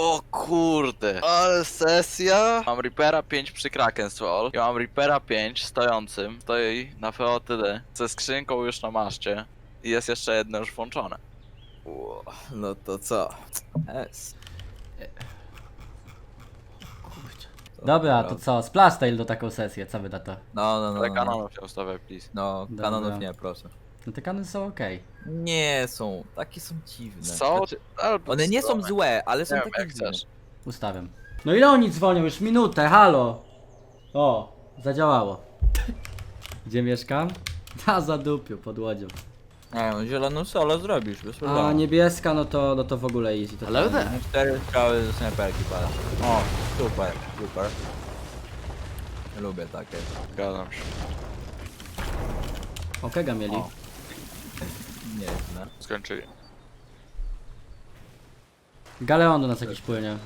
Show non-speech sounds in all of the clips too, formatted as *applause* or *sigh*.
O kurde, ale sesja. Mam Reapera 5 przy Kraken's Wall. Ja mam Reapera 5 stojącym, stoi na FOTD, ze skrzynką już na maszcie. I jest jeszcze jedno już włączone. Ło, No to co? S. Dobra, to co? Splash Tail do taką sesję, co wy na to? No, no, no. Ale No, kanonów się ustawia, please. no Dobra. kanonów nie, proszę. Te kanony są okej. Nie są, takie są dziwne. Są, Znaczy, albo one nie są złe, ale są Nie wiem, takie jak dziwne. chcesz. Ustawiam. No i oni dzwonią już minutę, halo! O, zadziałało. Gdzie mieszkam? *laughs* Ta zadupiu, pod łodzią. Nie, no zieloną solo zrobisz, bez problemu. A niebieska, no to, no to w ogóle easy. To tak. Cztery strzały ze snajperki pada. O, super, super. Lubię takie. Zgadzam się. Okega mieli. O. Nie no. Skończyli. Galeon do nas jakiś płynie.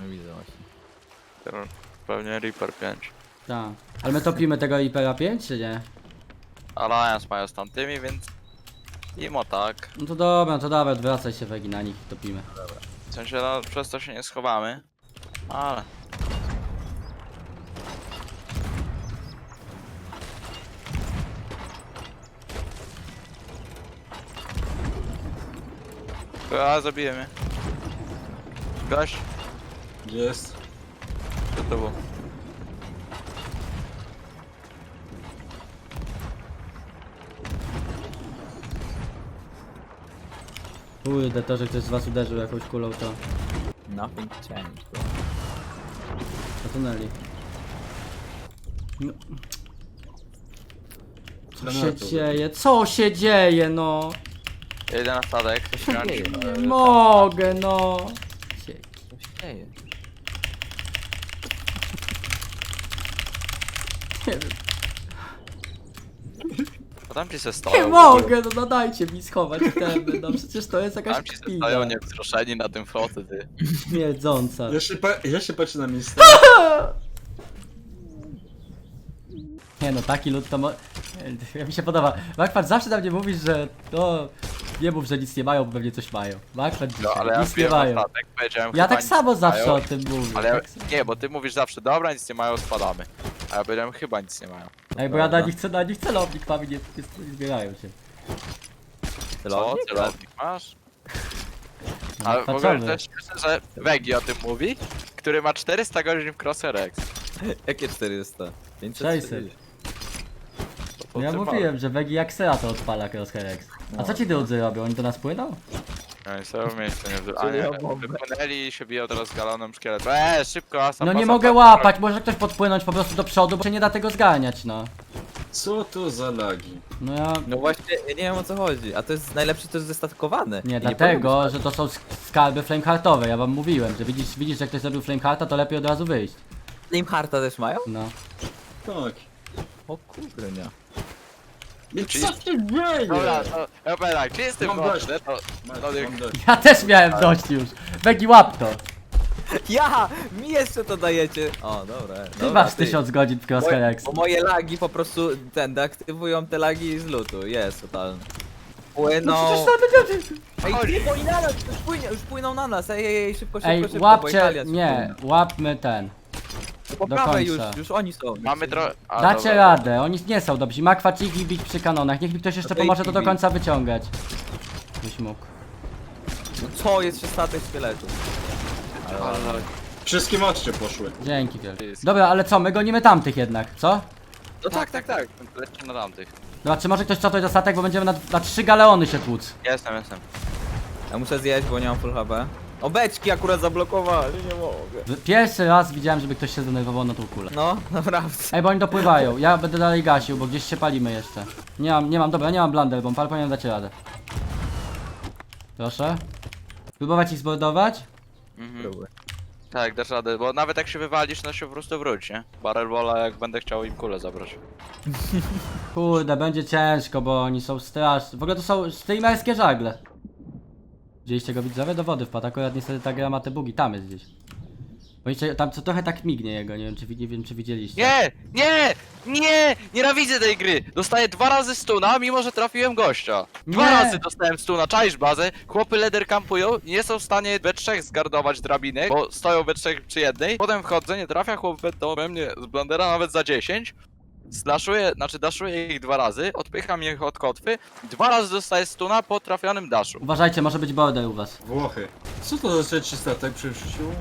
No widzę właśnie. Teraz Pewnie Reaper 5. Tak. Ale my topimy tego IPA 5 czy nie? Alliance mają z tamtymi, więc... Imo tak. No to dobra, no to dawaj, odwracaj się wegi na nich i topimy. W sensie, no, przez to się nie schowamy. Ale... A, zabiję mnie. Gość, Gdzie jest? to to było. Kurde, to, że ktoś z was uderzył jakąś kulą, to Nothing changed. bro. zatonęli. No. Co No, się dzieje? Co się dzieje, no? Jedę na statek. śmiałem się, dzieje? Nie mogę, no. Cie- Co się dzieje? Nie wiem. Tam ci se stoją. Nie mogę, no, no dajcie mi schować temy, no przecież to jest jakaś Tam ci se kpina stoją niewzruszeni na tym floty, ty. śmierdząca. Ja się, pa- ja się patrzę na miejsce. *laughs* Nie no, taki lud to mo... Ja mi się podoba. Markwart zawsze na mnie mówisz, że to... Nie mów, że nic nie mają, bo pewnie coś mają. No, dzisiaj, ale ja nic nie mają. statek, powiedziałem Ja chyba tak nic samo nie zawsze mają, o tym mówię. Ale tak samo. nie, bo ty mówisz zawsze, dobra, nic nie mają, spadamy. A ja powiedziałem, chyba nic nie mają. Ej, bo ja na nich, na nich celownik mam i nie, nie, nie zbierają się. Co? Celownik? Celownik masz? No, Ale w ogóle też śmieszne, że Wegi o tym mówi, który ma 400 godzin w Crosshair X. Jakie 400? 500? 600. To- to Ja mówiłem, że Wegi jak Sera to odpala Crosshair A co ci drudzy robią? Oni do nas płyną? masz. Oni sobie w miejscu nie wzięli. A Czyli nie, o bombę. wypłynęli i się biją teraz z galonem szkieletu. Eee, szybko, asa, No nie pasa, mogę pasa, łapać, może ktoś podpłynąć po prostu do przodu, bo się nie da tego zganiać, no. Co to za lagi? No ja... No właśnie, ja nie wiem o co chodzi. A to jest najlepsze, to jest zestatkowane. Nie, I dlatego, powinno że to są sk- skarby flameheartowe, ja wam mówiłem, że widzisz, widzisz, że ktoś zrobił flamehearta, to lepiej od razu wyjść. być. Flame Hearta też mają? No. Tak. O kurde, nie. Więc Czy co jest- się dzieje? Dobra, to ja powiem tak, czy jestem Mam mocny, dość. to... Masz, no, mam dość. Ja też miałem dość już. Wegi łap to. Ja! Mi jeszcze to dajecie! O, dobra. Ty dobra, masz 1000 godzin w Crosshair Moje, bo moje lagi po prostu ten, deaktywują te lagi z lutu. Jest totalny. Płyną. No przecież to będzie... Ej, ty, bo i na nas, już płyną na nas. Ej, ej, ej, szybko, szybko, Ej, szybko, bo łapcie, Italia nie, łapmy ten. Po do prawej już, końca. już oni są. Mamy trochę... Dacie radę, oni nie są dobrzy. Makwacz ich i bić przy kanonach. Niech mi ktoś jeszcze To pomoże to do końca wyciągać. Byś mógł. No co, jest jeszcze statek szkieletów. Ale... Wszystkie moście poszły. Dzięki wielkie. Dobra, ale co, my gonimy tamtych jednak, co? No tak, tak, tak. Lecimy na tamtych. Dobra, czy może ktoś cofnąć do statek, bo będziemy na, na trzy galeony się tłuc. Jestem, jestem. Ja muszę zjeść, bo nie mam full HP. O, beczki akurat zablokowali, nie mogę. Pierwszy raz widziałem, żeby ktoś się zdenerwował na tą kulę. No, *laughs* naprawdę. Ej, bo oni dopływają. Ja będę dalej gasił, bo gdzieś się palimy jeszcze. Nie mam, nie mam, dobra, nie mam blunder bomb, ale powinienem dać radę. Proszę. Próbować ich zbordować? Mhm. Próbuj. Tak, dasz radę, bo nawet jak się wywalisz, to się po prostu wróć, nie? Barrel Walla, jak będę chciał im kulę zabrać. Kurde, będzie ciężko, bo oni są straszni. W ogóle to są streamerskie żagle. Widzieliście go widzowie? Do wody wpadł, akurat niestety ta gra ma te bugi, tam jest gdzieś. Bo jeszcze tam co trochę tak mignie jego, nie wiem czy, nie wiem, czy widzieliście. Nie! Nie! Nie! Nienawidzę tej gry! Dostaję dwa razy stuna, mimo że trafiłem gościa. Dwa Nie. razy dostałem stuna, czaisz bazę, chłopy leder campują, nie są w stanie we trzech zgardować drabinek, bo stoją we trzech przy jednej. Potem wchodzę, nie trafia chłop we- we mnie z blendera nawet za 10. Slaszuję, znaczy daszuję ich dwa razy, odpycham ich od kotwy, dwa razy dostaję stuna po trafionym daszu. Uważajcie, może być bordel u was. Włochy. Co to za trzeci statek przerzucił?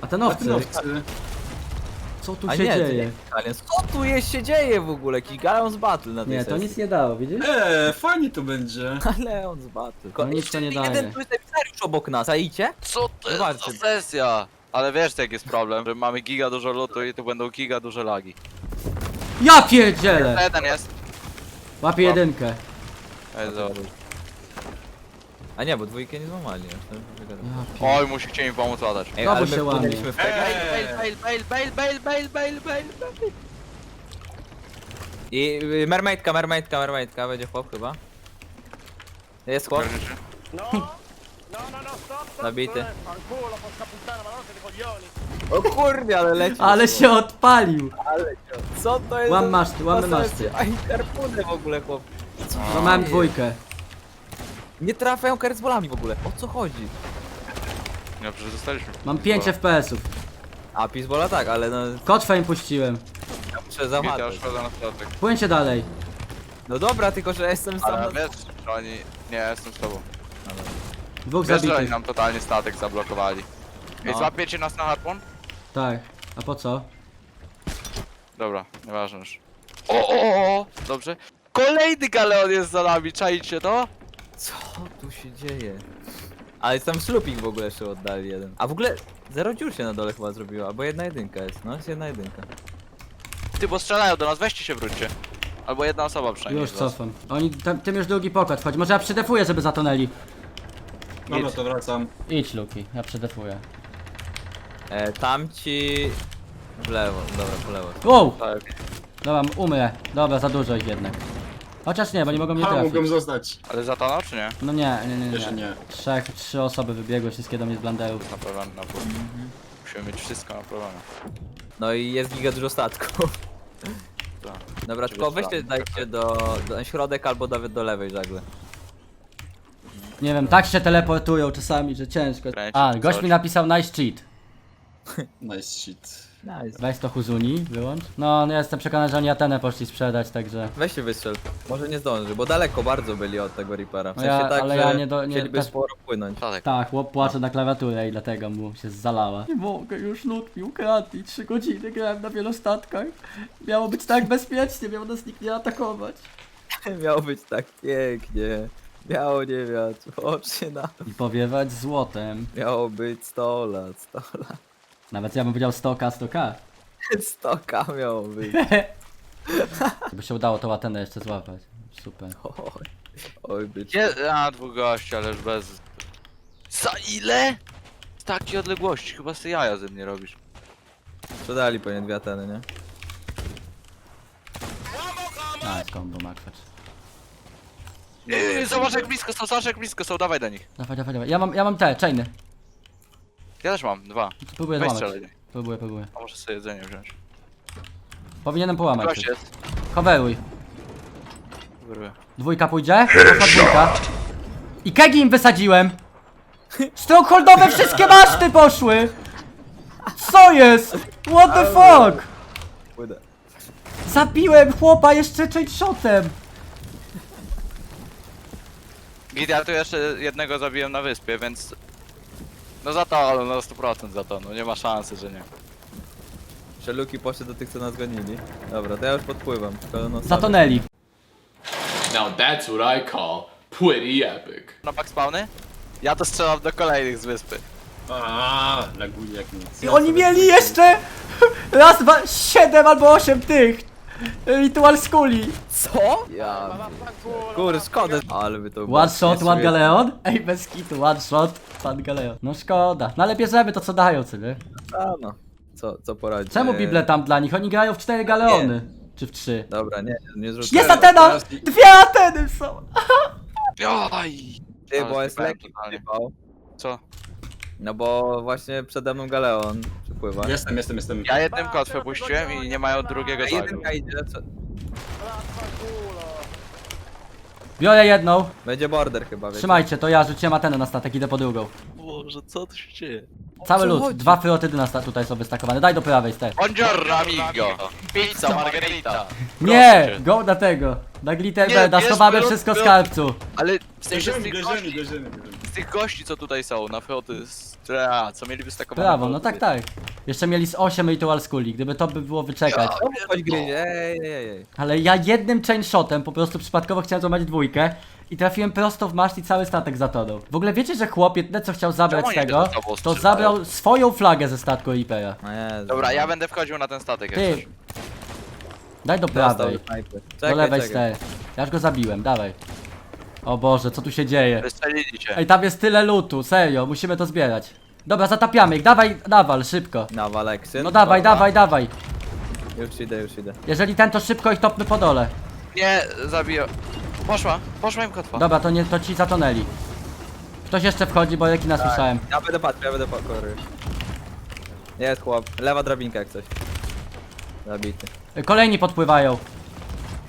A ten owcy, co tu A się nie, to dzieje? nie. Co tu jest, się dzieje w ogóle? Jakiś Galeons Battle na tej Nie, to sesji. nic nie dało, widzisz? Eee, fajnie to będzie. *laughs* Galeons Battle. No nic to nie jeden daje. tu jest emisariusz obok nas, a idzie? Co to jest Zobaczcie. za sesja? Ale wiesz jaki jest problem, że mamy giga dużo lutu i tu będą giga duże lagi. Ja pierdzielę! Jeden jest. Łapię jedynkę. Ej, zobacz. A nie, bo dwójkę nie złamali. jeszcze. Ja pier... Oj, musicie mi pomóc ładać. Ej, Znowu ale się my łamie. wpłynęliśmy w tego. Bail, bail, bail, bail, bail, bail, bail, bail, bail. I y, mermaidka, mermaidka, mermaidka, będzie chłop chyba. Jest chłop, No, no, no, no, stop, stop. Zabity. Fanculo, porca puttana, ma siete coglioni. O kurde, ale leci. Ale się odpalił! Co to jest? Łam za- maszty, łamy za maszty. A i harpuny w ogóle chłop. Złamałem dwójkę. Nie trafiają kerzbolami w ogóle. O co chodzi? No, przecież dostaliśmy. Mam 5 FPS-ów. A pisbola tak, ale no Kotwę im puściłem. ja muszę Gita na statek. Płyńcie dalej. No dobra, tylko że jestem sam. Ale na- wiesz, że oni... Nie, jestem z tobą. Dwóch Wiesz, że oni zabitych. nam totalnie statek zablokowali. Ej, No. złapiecie nas na harpon? Tak. A po co? Dobra, nieważne już. O, o, o, o, dobrze. Kolejny galeon jest za nami, czajcie to? Co tu się dzieje? Ale jest tam slupik w ogóle jeszcze oddali jeden. A w ogóle zero dziur się na dole chyba zrobiło, albo jedna jedynka jest. No jest jedna jedynka. Ty, bo strzelają do nas, weźcie się wróćcie. Albo jedna osoba przynajmniej. Już z was. cofam. Oni, tam, tym już drugi pokład wchodzi. Może ja przydefuję, żeby zatonęli. Dobra, to wracam. Idź, Luki, ja przydefuję. E, tamci... W lewo, dobra, po lewo. Wow! Tak. Dobra, umrę. Dobra, za dużo ich jednak. Chociaż nie, bo nie mogą mnie A, trafić. mogłem zostać. Ale za to czy nie? No nie, nie, nie, Jeszcze nie. nie. Trzech, trzy osoby wybiegły, wszystkie do mnie z blanderów. Naprawiamy na pół. Musimy mieć wszystko naprawione. No i jest giga dużo statków. Tak. Dobra, tylko weźcie, dajcie do, do na środek albo nawet do lewej żagle. Nie wiem, tak się teleportują czasami, że ciężko. A, gość coś. mi napisał nice cheat. Nice shit. Nice. Weź to Huzuni, wyłącz. No, no jestem przekonany, że oni Atenę poszli sprzedać, także... Weź się wystrzel. Może nie zdąży, bo daleko bardzo byli od tego Reapera. W No sensie ja- tak, ale że ja nie do- nie- chcieliby też- sporo płynąć. Statek. Tak, chłop płacze na klawiaturę i dlatego mu się zalała. Nie mogę, już lód mi ukradł i trzy godziny grałem na wielostatkach. Miało być tak bezpiecznie, miał nas nikt nie atakować. *laughs* Miało być tak pięknie. Miało nie wiać, oczy na... I powiewać złotem. Miało być 100 lat, 100 lat. Nawet ja bym powiedział 100k, 100k. 100k miało być. *laughs* By się udało tą Atenę jeszcze złapać. Super. *laughs* Oj, oj być. Nie, a dwóch gości, ale już bez... Za ile? Z takiej odległości, chyba sobie jaja ze mnie robisz. Sprzedali pewnie dwie Ateny, nie? Nice combo, Makwacz. Yy, zobacz jak blisko są, zobacz jak blisko są, dawaj do nich. Dawaj, dawaj, dawaj. Ja mam, ja mam te, chainy. Ja też mam, dwa. Próbuję Weź złamać. strzelaj. Próbuję, próbuję. A może sobie jedzenie wziąć. Powinienem połamać. Gość coś. jest. Coveruj. Wyrwę. Dwójka pójdzie? Poszła dwójka. I kegi im wysadziłem! *laughs* Strongholdowe wszystkie maszty poszły! Co jest? What the fuck? Pójdę. Zabiłem chłopa jeszcze change shotem! Git, ja tu jeszcze jednego zabiłem na wyspie, więc... No za to, ale na 100% za to, no nie ma szansy, że nie. Szeluki poszedł do tych, co nas gonili. Dobra, to ja już podpływam. tylko no Zatonęli. Now that's what I call pretty epic. Na backspawny? Ja to strzelam do kolejnych z wyspy. Aaa, laguje jak nic. I oni mieli jeszcze raz, dwa, siedem albo osiem tych ritual skuli. Co? Ja... Kurde, szkoda. Ale by to było One shot, one niesłychane. galeon? Ej, bez kitu, one shot, one galeon. No szkoda. No ale bierzemy to co dają, co nie? A, no. Co, co poradzić? Czemu Bible tam dla nich? Oni grają w cztery galeony. Czy w trzy? Dobra, nie, nie zrób Jest. Atena! teraz- Dwie Ateny są! *laughs* Oj! Ty, bo jest lekki. Co? No bo właśnie przede mną Galeon. podpływa. Jestem, jestem, jestem. Ja jednym kotwę puściłem i nie mają drugiego A zagu. jedynka idzie, co? Vaffanculo. Biorę jedną. Będzie border chyba, wiecie. Trzymajcie, to ja rzuciłem Atenę na statek, idę po drugą. Boże, co tu się dzieje? Cały lód, chodzi? dwa fiotydy na sta- tutaj są wystakowane. Daj do prawej, stek. Buongiorno amigo! Pizza, margarita! Nie, Proszę cię. go na tego. Na Nie, Glitterberda, jest schowamy wszystko w skarbcu. Ale w sensie z Bierzemy, tych, bierzemy, gości, bierzemy. z tych gości, co tutaj są na floty, z... a, co mieli wystakowane Brawo, no tak, tak. Jeszcze mieli z 8 Ritual Schooling, gdyby to by było wyczekać. Czemu ktoś gryzie? Ej, ej, ej. Ale ja jednym chain shotem po prostu przypadkowo chciałem złamać dwójkę i trafiłem prosto w maszt i cały statek zatonął. W ogóle wiecie, że chłop jedyne co chciał zabrać Czemu z tego, to strzelają? Zabrał swoją flagę ze statku Reapera. No Jezu. Dobra, ja będę wchodził na ten statek jak Ty, coś. daj do Dostał prawej, snajper. do Czekaj, lewej czekaj. stary. Ja już go zabiłem, dawaj. O Boże, co tu się dzieje? Wystrzelili cię. Ej, tam jest tyle lutu, serio, musimy to zbierać. Dobra, zatapiamy ich, dawaj, nawal, szybko. Nawal Eksyn. No dawaj, Dobra. dawaj, dawaj. Już idę, już idę. Jeżeli ten, to szybko ich topmy po dole. Nie, zabiję. Poszła, poszła im kotwa. Dobra, to nie, to ci zatonęli. Ktoś jeszcze wchodzi, bo rekina słyszałem. Ja będę patrzył, ja będę patrzył. Jest chłop. Lewa drabinka jak coś. Zabity. Kolejni podpływają.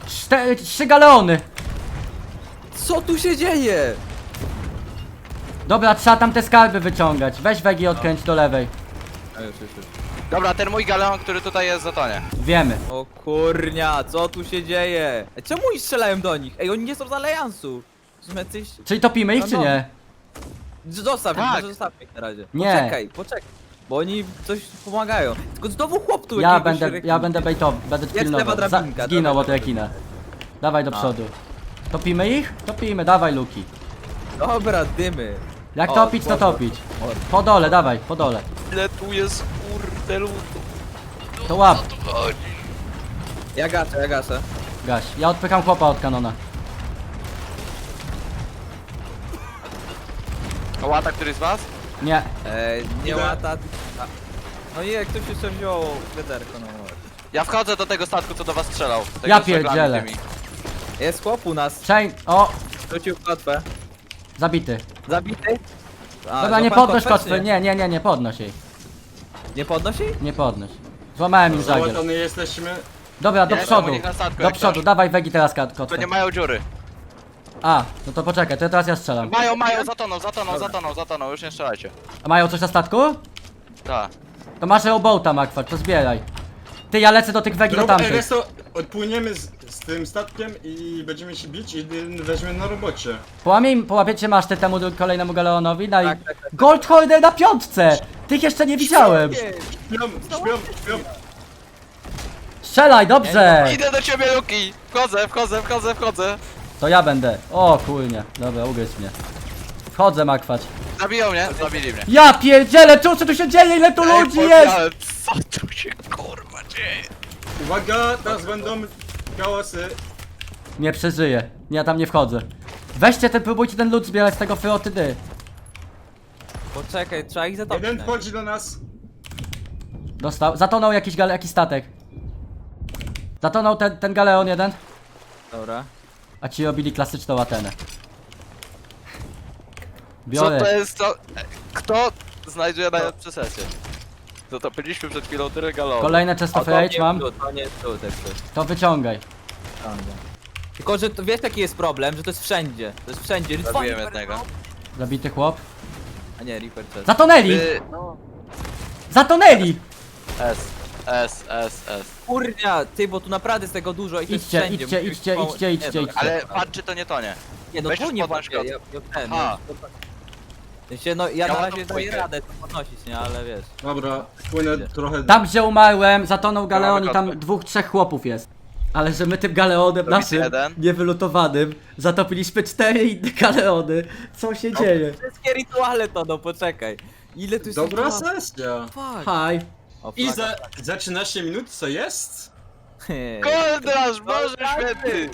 Cztery, trzy galeony. Co tu się dzieje? Dobra, trzeba tam te skarby wyciągać. Weź wegi odkręć do lewej. A już, już, już. Dobra, ten mój galeon, który tutaj jest, zatonie. Wiemy. O kurnia, co tu się dzieje? Ej, Czemu oni strzelają do nich? Ej, oni nie są z aliansu. Są jacyś... Czyli topimy ich, czy nie? Zostaw ich, Tak. może zostaw ich na razie. Nie. Poczekaj, poczekaj. Bo oni coś pomagają. Tylko znowu chłop tu Ja jakiegoś będę, ja będę baitował, będę lewa pilnował. Za, drabinka, zginął dawaj, od dawaj. do A. przodu. Topimy ich? Topimy, dawaj Luki. Dobra, dymy. Jak O, topić, to topić. Po dole, dawaj, po dole. Ile tu jest kurde lutu? To łap, Ja gaszę, ja gaszę. gaś. Ja odpycham chłopa od kanona. Łata któryś z was? Nie, Ej, nie Idę. łata. A. No nie, ktoś jeszcze wziął wiaderko, no może. Ja wchodzę do tego statku, co do was strzelał. Tego Ja z żaglami pierdzielę. tymi. Jest chłop u nas. chain, o, Rzucił kotwę. zabity. Zabity? A, Dobra, nie złapał podnoś kotwę, czy kotwy, nie, nie, nie, nie podnoś jej. Nie podnosi? Nie podnoś. Złamałem im żagiel. Załatany jesteśmy. Dobra, do Ja przodu. jestem u nich na statku, Do jak przodu, coś. dawaj wegi teraz kat- To kotwę. nie mają dziury. A, no to poczekaj, to teraz ja strzelam. Mają, mają, zatoną, zatoną, zatoną, zatoną, już nie strzelajcie. A mają coś na statku? Tak. To masz rowboata, Makwar, to zbieraj. Ty, ja lecę do tych wegi do Rob, tamtych. co, odpłyniemy z, z tym statkiem i będziemy się bić i weźmiemy na robocie. Połamie, połapiecie masztę temu dru- kolejnemu galeonowi, daj. Tak, tak, tak. Gold Holder na piątce! Tych jeszcze nie widziałem. Śpią, śpią, śpią. Strzelaj, dobrze! Idę do ciebie, Luki! Wchodzę, wchodzę, wchodzę, wchodzę. To ja będę. O kurnie, dobra, ugryź mnie. Wchodzę, Makwacz. Zabiją mnie, zabili mnie. Ja pierdzielę, co co tu się dzieje, ile tu ludzi jest! Co tu się kurwa dzieje? Uwaga, teraz będą gałasy. Nie przeżyję, ja tam nie wchodzę. Weźcie ten, próbujcie ten lód zbierać z tego fyotydy. Poczekaj, trzeba ich zatopić. Jeden najpierw. wchodzi do nas. Dostał, zatonął jakiś, gale, jakiś statek. Zatonął ten, ten galeon jeden, Dobra. A ci robili klasyczną Atenę. Co Biorę. to jest to? Kto znajduje najlepsze sesje? To to byliśmy przed chwilą tyle galonów. Kolejne chest of rage mam, to nie tu, tak coś. to wyciągaj. Tylko, że to, wiesz jaki jest problem, że to jest wszędzie. To jest wszędzie. Zabiłem jednego. Zabity chłop. A nie, Reaper chest. Zatonęli! Ty... Zatonęli! S, S, S, S. Kurnia, ty, bo tu naprawdę jest tego dużo i to jest Idźcie, wszędzie. idźcie, idźcie, pomóc- idźcie, Nie, idźcie, dobra. idźcie. Ale patrz czy to nie tonie. Nie, no Weź tu już nie podnoś właśnie, ja, kotwę. ja, ten, Aha. no, to- no ja, Ja na mam razie tą daję dwójkę. radę to podnosić, nie, ale wiesz. Dobra, płynę trochę. Tam gdzie umarłem, zatonął galeon i tam dwóch, trzech chłopów jest. Ale że my tym galeonem Dobity naszym, jeden. niewylutowanym, zatopiliśmy cztery inne *laughs* galeony. Co się dzieje? Wszystkie rytuale to, no poczekaj. Ile tu jest Dobra sesja. Fuck. Hi. O, I za, za 13 minut co jest? *laughs* Koldraż, Boże święty!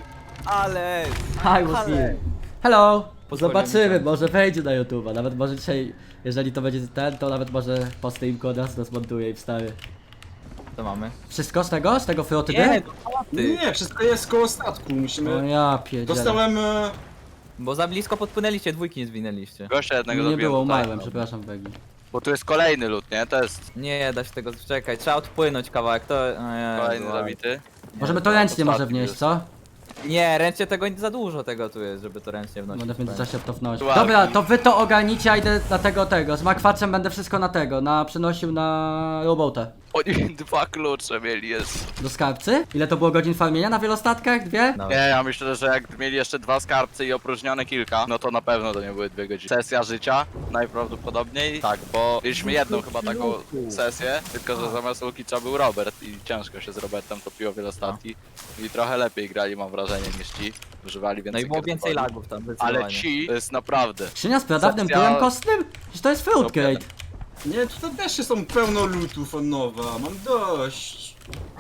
Ale... Hi, was Ale- here. Hello. Zobaczymy, może wejdzie na YouTube'a. Nawet może dzisiaj, jeżeli to będzie ten, to nawet może po streamku od nas zmontuje i wstawię. Co mamy? Wszystko z tego? Z tego fyotydy? Nie, to ty? Nie, wszystko jest koło statku. O Musimy. ja pierdzielę. Dostałem. E, Bo za blisko podpłynęliście, dwójki nie zwinęliście. Gościa jednego Nie zabiłem było, umarłem, przepraszam Begi. Bo tu jest kolejny lód, nie? To jest Nie, da się tego czekaj, trzeba odpłynąć kawałek, to... Ojej, kolejny ładnie. zabity. Możemy to ręcznie może ostatni wnieść, co? Nie, ręcznie tego za dużo tego tu jest, żeby to ręcznie wnosić. Będę w międzyczasie to wnosić. Ładnie. Dobra, to wy to ogarnijcie, a idę na tego, tego. Z makwaczem będę wszystko na tego, na przenosił na robotę. Oni dwa klucze mieli jest. Do skarbcy? Ile to było godzin farmienia na wielostatkach? Dwie? No. Nie, ja myślę, że jak mieli jeszcze dwa skarbce i opróżnione kilka, no to na pewno to nie były dwie godziny. Sesja życia najprawdopodobniej. Tak, bo mieliśmy jedną chyba taką sesję, tylko że zamiast Lukicia był Robert i ciężko się z Robertem topiło wiele statki. I trochę lepiej grali mam wrażenie niż ci. Używali No więcej i było więcej lagów tam, Ale zdecydowanie. ci to jest naprawdę. Skrzynia z pradawnym Sesja- pyłem kostnym? Przecież to jest crate. Nie, tutaj też są pełno lutów od nowa, mam dość.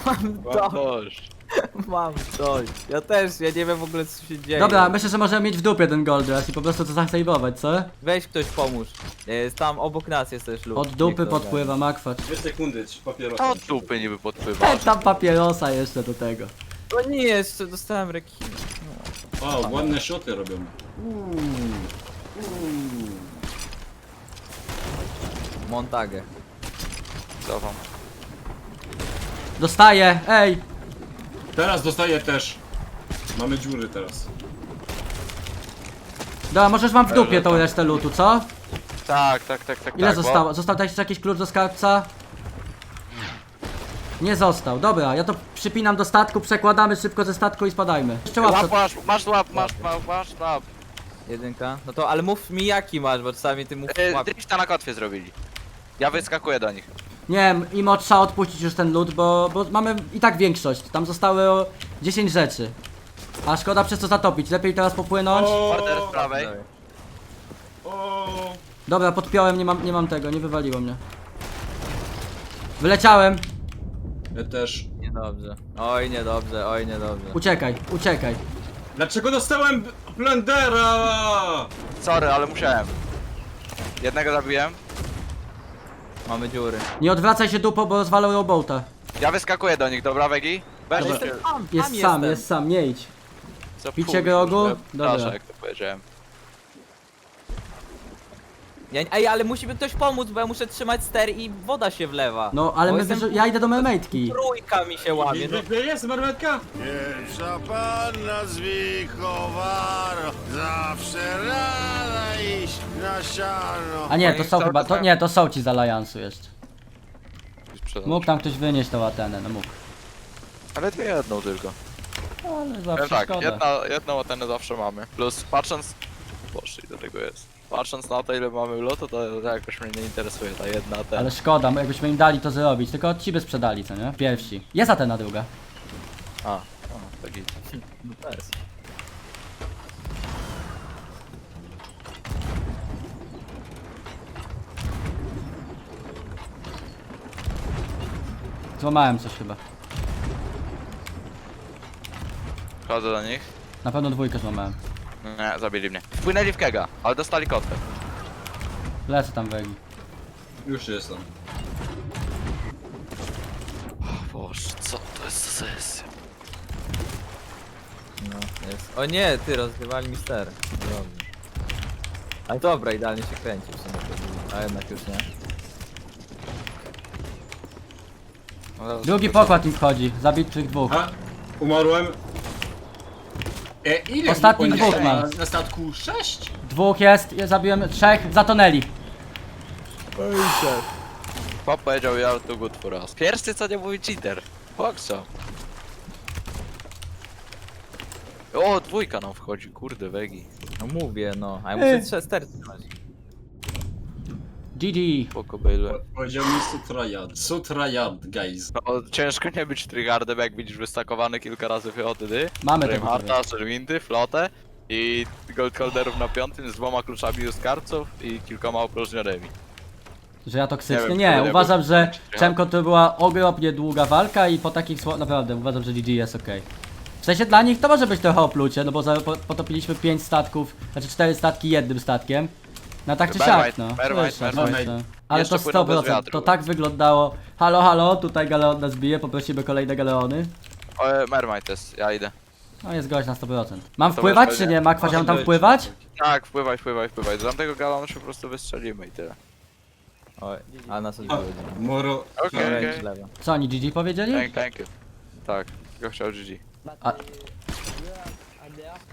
Mam dość, *laughs* mam dość. Ja też, ja nie wiem w ogóle co się dzieje. Dobra, myślę, że możemy mieć w dupie ten gold rush i po prostu to zasejwować, co? Weź ktoś pomóż. Jest tam obok nas jest też lód. Od Niech dupy to podpływa makwacz. Dwie sekundy, czy papierosa. To od dupy niby podpływa. E, tam papierosa jeszcze do tego. ogarnie. O nie, jeszcze dostałem rekin. O, ładne shoty robią. Montagę. Cofam. Dostaję, ej! Teraz dostaję też. Mamy dziury teraz. Dobra, możesz mam w dupie tą resztę lutu, co? Tak, tak, tak, tak. Ile tak, zostało? Został też jeszcze jakiś klucz do skarbca? Nie został, dobra, ja to przypinam do statku, przekładamy szybko ze statku i spadajmy. Jeszcze Bo... Łap, łapka. masz, masz łap, masz, masz, masz łap. Jedynka. No to, ale mów mi jaki masz, bo czasami ty mów Yy, łap. drifta na kotwie zrobili. Ja wyskakuję do nich. Nie wiem, imo trzeba odpuścić już ten lód, bo, bo mamy i tak większość. Tam zostały o 10 rzeczy. A szkoda przez to zatopić, lepiej teraz popłynąć. Order z prawej. O, Dobra, podpiąłem, nie mam, nie mam tego, nie wywaliło mnie. Wyleciałem, ja też. Niedobrze. Oj, niedobrze, oj, niedobrze. uciekaj, uciekaj. Dlaczego dostałem b- blendera? Sorry, ale musiałem. Jednego zabiłem. Mamy dziury. Nie odwracaj się dupą, bo rozwalą robota. Ja wyskakuję do nich, dobra Wegi? Weź Dobra. się. tam, Jest tam sam, jestem. jest sam, nie idź. Co Picie pół, grogu? kurde, Dobra. Proszę, jak to powiedziałem. Ja, ej, ale musi mi ktoś pomóc, bo ja muszę trzymać ster i woda się wlewa. No, ale Bo my jestem- ja idę do mermaidki. Trójka mi się łamie. No, Gdzie jest marmetka? Pierwsza panna z Wichowaro Zawsze rada iść na siano A nie, to Oni są chyba, to tam- nie, to są ci z Alliance'u jeszcze. Mógł tam ktoś wynieść tą Atenę, no mógł. Ale dwie jedną tylko. Ale Ja zawsze tak, szkoda. jedna, jedną Atenę zawsze mamy. Plus patrząc... Boże, ile tego jest. Patrząc na to ile mamy lotu, to jakoś mnie nie interesuje ta jedna Atena. Ale szkoda, bo jakbyśmy im dali to zrobić, tylko ci by sprzedali, co nie? Pierwsi. Jest Atena druga. A, o, taki... *laughs* no to jest. Złamałem coś chyba. Chodzę do nich. Na pewno dwójkę złamałem. Nie, zabili mnie. Wpłynęli w kega, ale dostali kotwę. Lecę tam wegi. Już jestem. Boże, co to jest za sesja? No, jest. O nie, ty rozgrywali mi ster. Dobrze. Ale dobra, idealnie się kręci w sumie. A jednak już nie. No, Drugi pokład im wchodzi, zabitych dwóch. A, umarłem. E, ile Ostatni oni dwóch są mam. na, na statku? Sześć? Dwóch jest, ja zabiłem trzech, zatonęli. Pop powiedział you are too good for us. Pierwszy co nie mówi cheater. Foxa. O, dwójka nam wchodzi, kurde, wegi. No mówię, no. A ja muszę trze- ster trzymać. GG. Spoko, Bale. Powiedział mi Sutrajad. Sutrajad, guys. No, ciężko nie być tryhardem, jak widzisz wystakowany kilka razy piochoty, ty. Mamy tego. Reinharda, Sherwindy, flotę i Gold Holderów na piątym z dwoma kluczami z karców i kilkoma opróżnionymi. Że ja toksyczny? Nie wiem, Nie, uważam, że Czemko to była ogromnie długa walka i po takich słowach naprawdę uważam, że GG jest ok. W sensie dla nich to może być trochę oplucie, no bo za, po, potopiliśmy 5 statków, znaczy 4 statki jednym statkiem. Na tak czy siak, no. Mermaid, Wiesz, no, Mermaid. no. Ale Jeszcze to płyną bez 100%, wiatru. to tak wyglądało. Halo, halo, tutaj galeon nas bije, poprosimy kolejne galeony. E, Mermaid jest, ja idę. No jest gość na 100%. Mam To wpływać czy pewnie. nie? Makwa, mam tam wpływać? Tak, wpływaj, wpływaj, wpływaj. Z tamtego galonu się po prostu wystrzelimy i tyle. Oj, a nas odbiło. Moro... Okej, okej. lewa. Co oni GG powiedzieli? Thank, thank you. Tak, tylko chciał GG. A-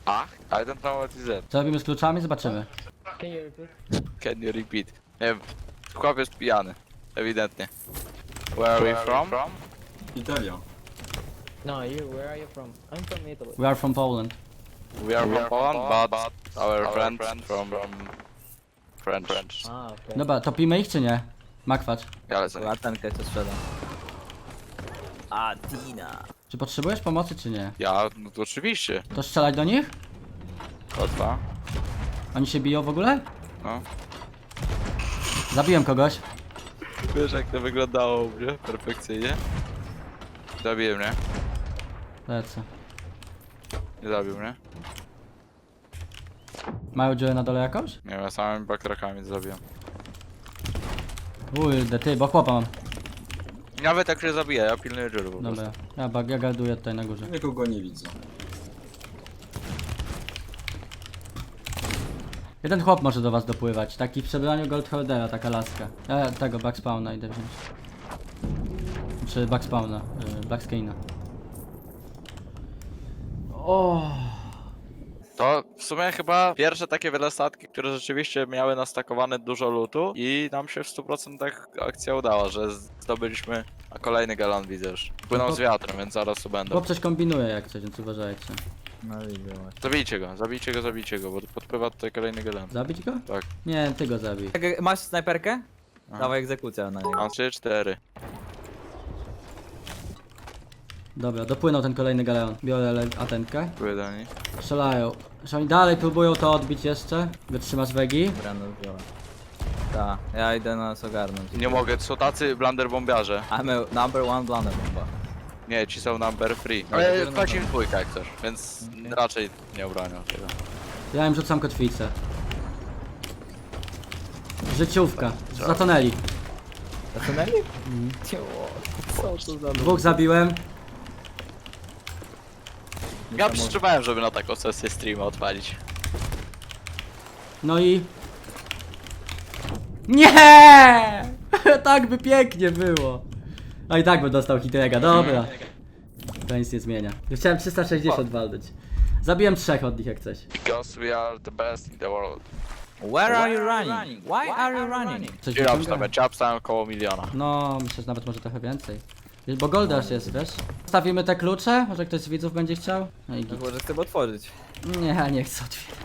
A? I don't know what is that. Co robimy z kluczami? Zobaczymy. Can you repeat? Nie wiem, chłop jest pijany. Ewidentnie. Where are we from? Italia. No, you, where are you from? I'm from Italy. We are from Poland. We are from Poland, but our friends from French. Ah, okay. Dobra, topimy ich czy nie? Makwacz. Ja lecę. Latenkę co sprzedam. A, Tina. Czy potrzebujesz pomocy czy nie? Ja, no to oczywiście. To strzelać do nich? Łatwa. Oni się biją w ogóle? No. Zabiłem kogoś. Wiesz jak to wyglądało u mnie? Perfekcyjnie. Zabiję mnie. Lecę. Nie zabił mnie. Mają dziurę na dole jakąś? Nie wiem, ja samymi bakrakami zabiłem. Kurde, ty, bo chłopa mam. Nawet jak się zabija, ja pilnuję dziury po prostu. Dobra, ja, bag- ja garduję tutaj na górze. Nikogo nie widzę. Jeden chłop może do was dopływać, taki w przebraniu Goldholdera, taka laska. Ja tego Backspawna idę wziąć. Czy Backspawna, yy, Blackskina. O, To w sumie chyba pierwsze takie wiele statki, które rzeczywiście miały nastakowane dużo lutu i nam się w 100% akcja udała, że zdobyliśmy a kolejny galon widzę już. Płynął z wiatrem, więc zaraz tu będą. chłop coś kombinuje jak coś, więc uważajcie. No widzę właśnie. Zabijcie go, zabijcie go, zabijcie go, bo podpływa tutaj kolejny galon. Zabić go? Tak. Nie, ty go zabij. Jak- Masz snajperkę? Aha. Dawaj egzekucja na niego. Mam 3, 4. Dobra, dopłynął ten kolejny galeon. Biorę le- atenkę. Pływa do nich. Strzelają. Oni dalej próbują to odbić jeszcze. Wytrzymasz wegi. Brano wziąłem. Tak, ja idę nas ogarnąć. Nie mogę, są tacy blunder bombiarze. I'm a number one blunder bomba. Nie, ci są number free. Ale Ale to płaci im dwójka jak chcesz, więc raczej nie obronią tego. Ja im rzucam kotwicę. Życiówka. Zatonęli. Zatonęli? Co to za Dwóch zabiłem. Ja przytrzymałem, żeby na taką sesję streama odpalić. No i... Nie! *laughs* tak by pięknie było. A i tak by dostał hitrega, dobra. To nic nie zmienia. Chciałem 360 walnąć. Zabiłem trzech od nich jak coś. Because we are the best in the world. Where are you running? Why are you running? Coś? Ja obstawiam około miliona. No, myślę, że nawet może trochę więcej. Bo goldasz jest, wiesz? Stawimy te klucze? Może ktoś z widzów będzie chciał? No i git. Może chcę otworzyć. Nie, nie chcę otwierać.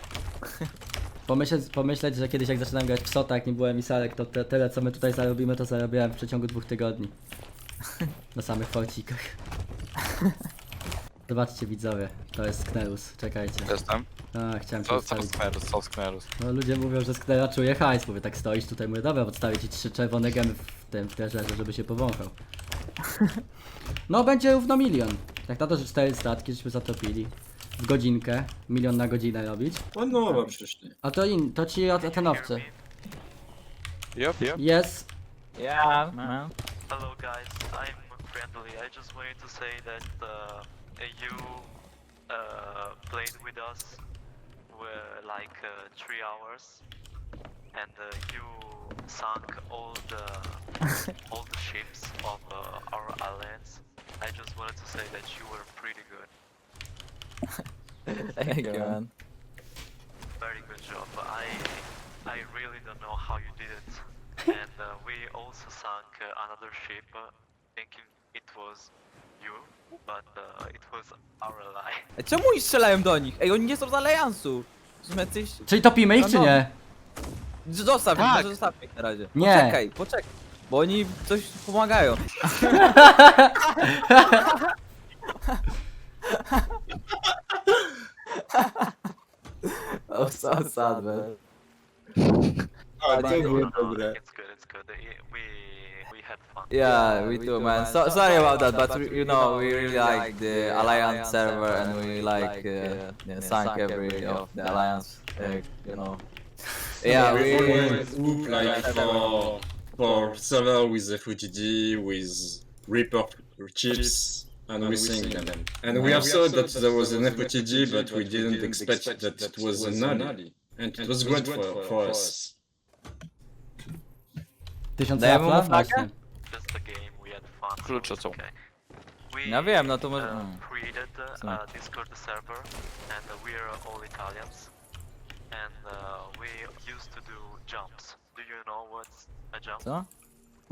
Pomyśleć, pomyśleć, że kiedyś jak zaczynałem grać w Sota, jak nie byłem Misalek, to te, tyle co my tutaj zarobimy, to zarabiałem w przeciągu dwóch tygodni. *laughs* Na samych forcikach. Zobaczcie widzowie, to jest Sknerus, czekajcie. Jestem. A, chciałem cię Co, co odstawić. Sknerus, co Sknerus? No ludzie mówią, że Sknera czuje hajs, mówię, tak stoisz tutaj, mówię, dobra, odstawię ci trzy czerwone gemy w tym, w żeby się powąchał. No będzie równo milion. Jak na to, że cztery statki, żeśmy zatopili. W godzinkę, milion na godzinę robić. O nowa przyszli. A to in, to ci od Atenowcy. Yep, yep. Jest. Yeah, man. Hello guys, I'm friendly. I just wanted to say that uh, you uh, played with us for like uh, three hours, and uh, you sunk all the *laughs* all the ships of uh, our alliance. I just wanted to say that you were pretty good, Thank you, man. very good job. I I really don't know how you did it, and uh, we also sunk uh, another ship, uh, thinking it was you, but uh, it was our ally. *laughs* Ej, Czemu oni strzelają do nich? Ej, oni nie są z aliansu. Są jacyś... Czyli topimy ich, No, czy no. nie? Zostaw ich, Tak. może zostawmy ich na razie. Nie. Poczekaj, poczekaj. Bo oni coś pomagają. oh, so sad, man. A, to było No, dobre. it's good, it's good. We we had fun. Yeah, we too, man. So sorry about that, but we- you know, we really like the Alliance server and we like uh, yeah, sank every of the Alliance, uh, you know. *laughs* Yeah, we. Swoop like for for server with FUTD with Reaper chips and we sync them. And we have thought that there was an FUTD, but we didn't expect that it was a nully. And it was great for, for us. Tysiąc Dajemy mu rafla? flagę? Właśnie. just a game. We had fun. Klucze są. okay. We Ja wiem, no to może... uh, mm. created uh, a Discord server, and uh, we are all Italians, and uh, we used to do jumps. Do you know what's a jump? Co?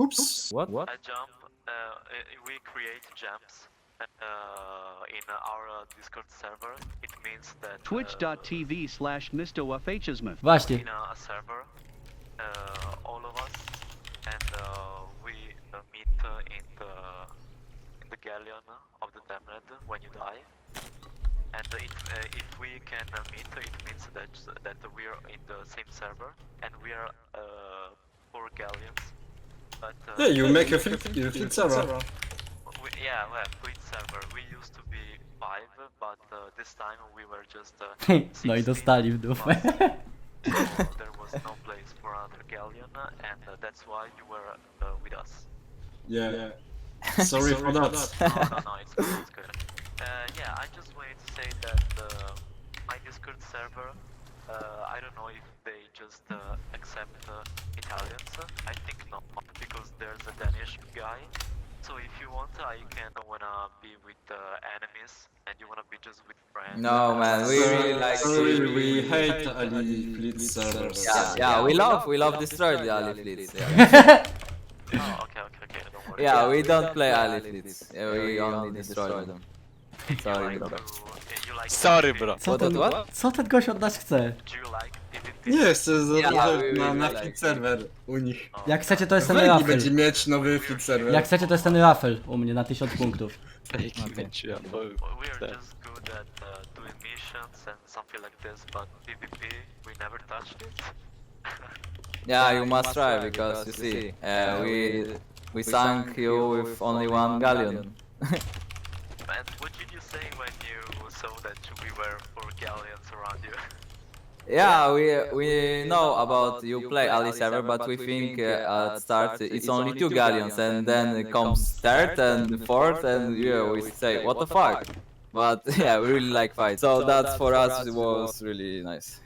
Oops. What? What? A jump. Uh, we create jumps. Uh, in our uh, Discord server, it means that uh, Twitch.tv slash MrWafHismuth. Właśnie. in a, a server, uh, all of us, and uh, we uh, meet uh, in the in the galleon of the damned when you die. And if uh, if we can uh, meet, it means that that we are in the same server, and we are uh, four galleons. But uh, Yeah, you make a fleet, you fleet server. we, yeah, well, fleet server. We used to be five, but uh, this time we were just. Uh, *laughs* No i 16 dostali w dupę. So there was no place for another galleon, and uh, that's why you were uh, with us. Yeah. *laughs* Sorry for that. no, no, no, *laughs* it's good, it's good. Uh, yeah, I just wanted to say that uh, my Discord server, uh, I don't know if they just uh, accept uh, Italians. I think not, because there's a Danish guy. So if you want, I can wanna be with uh, enemies, and you wanna be just with friends. No, man, we really like... Sorry, we hate Ali fleet servers. Yeah, yeah, we love, we love destroy the Ali fleets. Yeah, *laughs* Oh, okay, okay, okay. Don't worry. yeah we don't play Ali fleets. Yeah, we only destroy them. You Sorry, bro. to- you like Sorry, bro. Co What, ten, what, what? co ten gość od nas chce? Do you like PvP? Nie, chcę za, Ja, za, we- na, na fleet server u nich. Jak chcecie to jest ten rafel. będzie mieć nowy server. Jak chcecie to jest ten rafel u mnie na 1000 punktów. We are just good at uh, doing missions and something like this, but PvP, we never touched it. *laughs* Yeah, you must try because you see, uh, we we sank you with only one galleon. *laughs* and what did you say when you saw that we were four galleons around you? *laughs* Yeah, we we know about you play Ali server, but we think uh, at start it's only two galleons, and then it comes third and fourth, and yeah, we say what the fuck. But *laughs* yeah, we really like fight. so that for us was really nice.